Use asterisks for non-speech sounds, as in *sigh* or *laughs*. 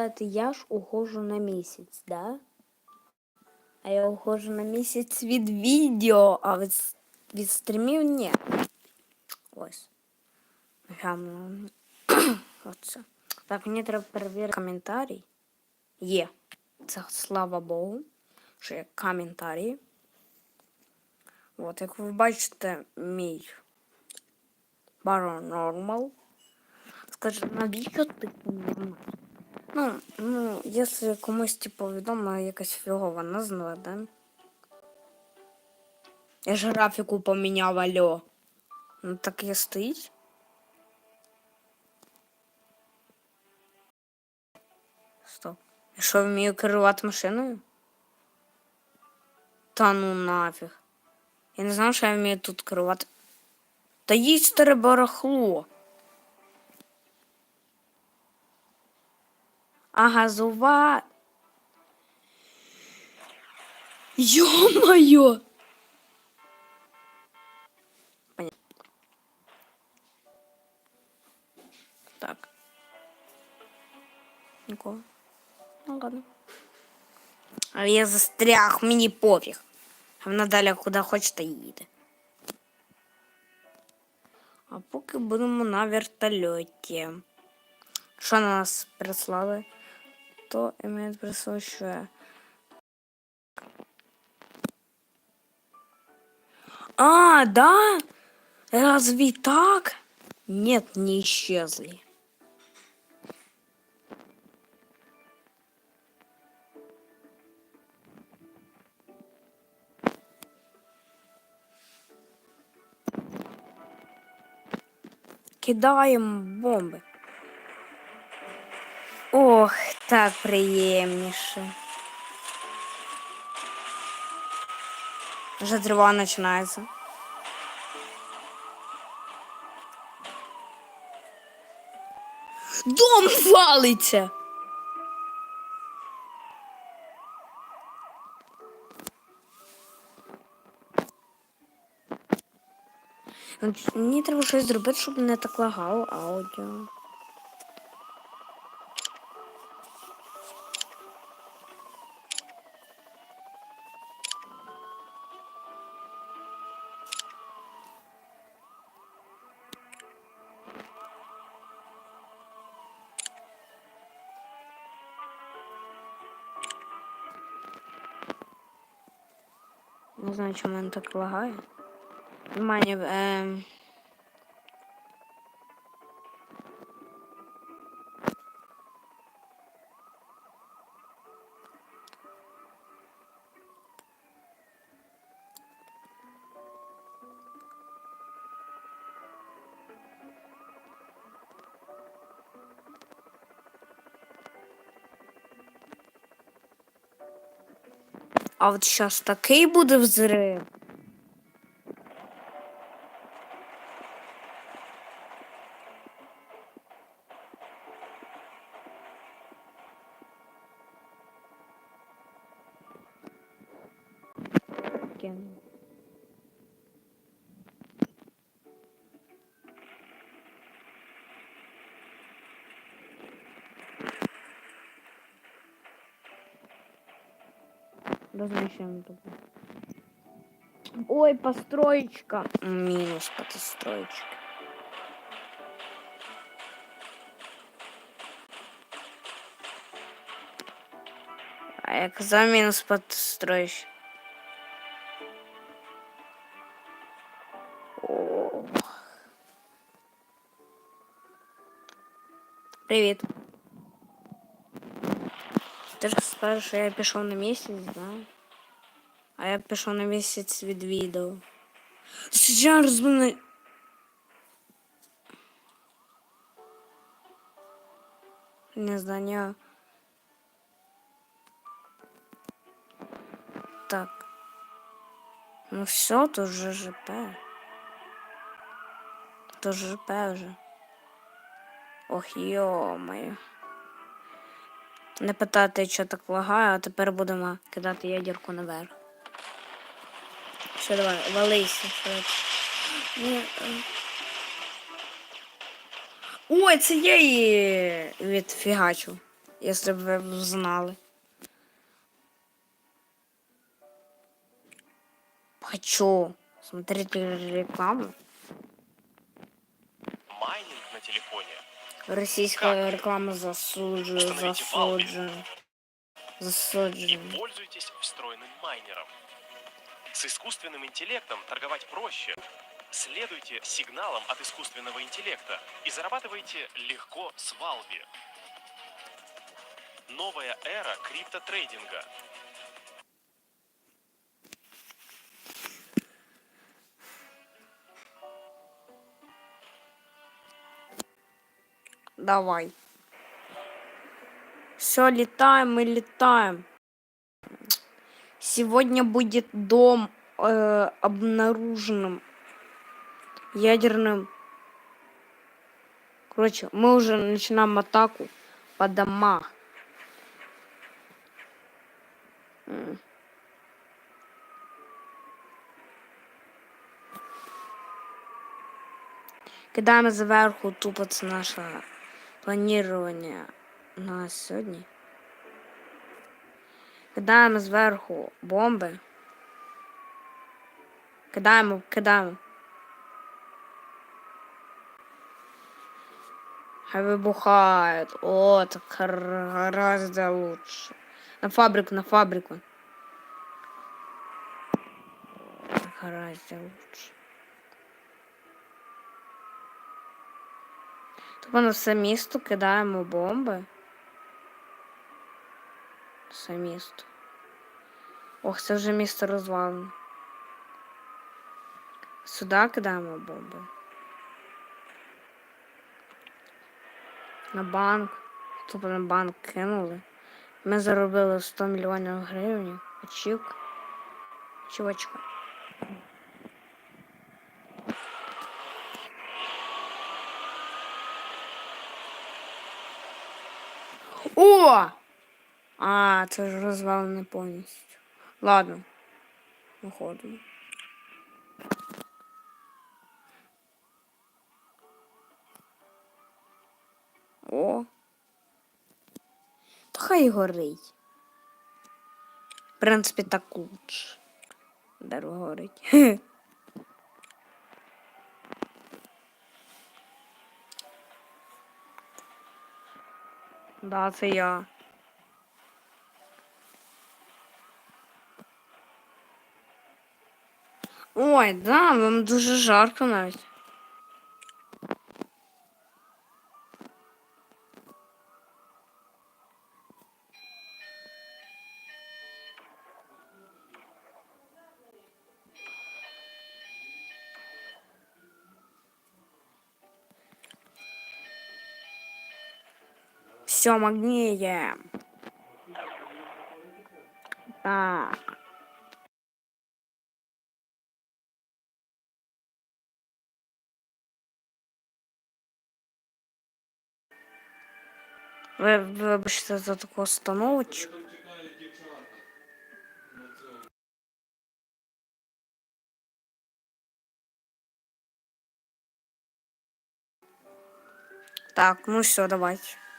питаєте, я ж уходжу на місяць, да? А я уходжу на місяць від відео, а від, від стрімів ні. Ось. Гляну. *clears throat* Оце. Так, мені треба перевірити коментарій. Є. Це слава Богу, що є коментарі. От, як ви бачите, мій Paranormal. Скаже, навіщо ти нормально? Ну, ну, якщо комусь типу відома якась фігова назва, да? Я ж графіку поміняв, алло. Ну так і стоїть. Стоп. Я що вмію керувати машиною? Та ну нафіг. Я не знав, що я вмію тут керувати. Та їдь старе барахло. А газова. Ё-моё! Понятно. Так. Нікого. Ну ладно. А я застряг, мені пофіг. А вона далі куди хоче, та їде. А поки будемо на вертольоті. Що на нас прислали? То імеє прислали, що я. А, да? Разве так? Нет, не исчезли. Кидаємо бомби. Ох, так приємніше. Вже трива починається. Дом валиться! Мені треба щось зробити, щоб не так лагало аудіо. Не знаю, чому він так лагає. Внимание, эм... А от зараз такий буде взрив. Кину. Размещаем тупо. Ой, построечка. Минус построечка. А я казав мінус построєчка. О. Привіт. Ти ж скажеш, я пішов на місяць, да? А я пішов на місяць від відео. Зараз мене... Не знаю. Так. Ну все, тут же ЖП. Тут ЖП вже. Ох, йо-моє. Не питати, що так лагає, а тепер будемо кидати ядерку наверх. Все, давай, валися. Ні, е. Ой, це я її відфігачу. Если бы вы знали. Хочу смотреть рекламу. Российская реклама засуджена, засуджена. Засуджена. пользуйтесь встроенным майнером. С искусственным интеллектом торговать проще. Следуйте сигналам от искусственного интеллекта и зарабатывайте легко с Valve. Новая эра криптотрейдинга. Давай. Все, летаем, мы летаем. Сегодня будет дом э, обнаруженным ядерным. Короче, мы уже начинаем атаку по домам. М. Кидаємо зверху тупо це наше планування на сьогодні. Кидаємо зверху бомби. Кидаємо, кидаємо. Хай вибухають. О, так гор- гораздо лучше. На фабрику, на фабрику. Так гораздо лучше. Тобто на все місто кидаємо бомби. Все місто. Ох, це вже місто розвалене. Сюди кидаємо бомби. На банк. Тупо на банк кинули. Ми заробили 100 мільйонів гривень. Очік. Чувачка. О! А, це ж розвалене повністю. Ладно. Виходимо. О. Та хай горить. В принципі, так лучше. Дерево горить. *laughs* Да, це я. Ой, да, вам дуже жарко навіть. Все, магнием. Так. Ви, вибачте за таку остановочку. Так, ну все, давайте.